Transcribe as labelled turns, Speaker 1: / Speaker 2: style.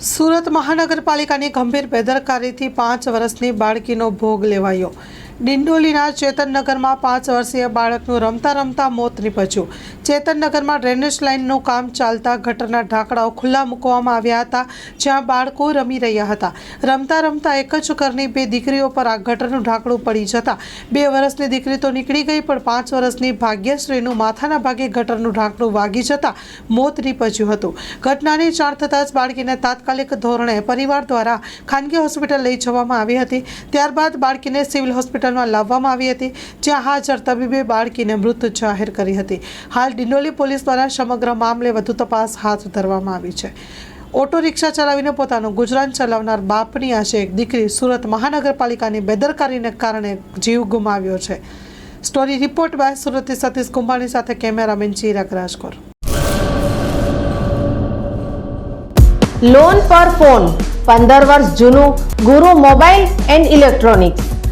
Speaker 1: સુરત મહાનગરપાલિકાની ગંભીર બેદરકારીથી પાંચ વર્ષની બાળકીનો ભોગ લેવાયો. ડિંડોલીના ચેતનનગરમાં પાંચ વર્ષીય બાળકનું રમતા રમતા મોત નીપજ્યું. ચેતનનગરમાં ડ્રેનેજ લાઇનનું કામ ચાલતા ગટરના ઢાંકડાઓ ખુલ્લા મૂકવામાં આવ્યા હતા, જ્યાં બાળકો રમી રહ્યા હતા. રમતા રમતા એક જ ઘરની બે દીકરીઓ પર આ ગટરનું ઢાંકણું પડી જતા બે વર્ષની દીકરી તો નીકળી ગઈ, પણ પાંચ વર્ષની ભાગ્યશ્રીનું માથાના ભાગે ગટરનું ઢાંકણું વાગી જતા મોત નીપજ્યું હતું. ઘટનાની જાણ થતાં જ બાળકીને તાત્કાલિક ધોરણે પરિવાર દ્વારા ખાનગી હોસ્પિટલ લઈ જવામાં આવી હતી. ત્યારબાદ બાળકીને સિવિલ હોસ્પિટલમાં લાવવામાં આવી હતી, જ્યાં હાજર તબીબે બાળકીને મૃત જાહેર કરી હતી. હાલ ડિંડોલી પોલીસ દ્વારા સમગ્ર મામલે વધુ તપાસ હાથ ધરવામાં આવી છે. ઓટો રિક્ષા ચલાવીને પોતાનું ગુજરાન ચલાવનાર બાપની આશે એક દીકરી સુરત મહાનગરપાલિકાની બેદરકારીને કારણે જીવ ગુમાવ્યો છે. સ્ટોરી રિપોર્ટ બાય સુરતથી સતીશ કુંભાણી સાથે કેમેરામેન ચિરાગ રાજકોર.
Speaker 2: લોન પર ફોન પંદર વર્ષ જૂનું ગુરુ મોબાઈલ એન્ડ ઇલેક્ટ્રોનિક્સ.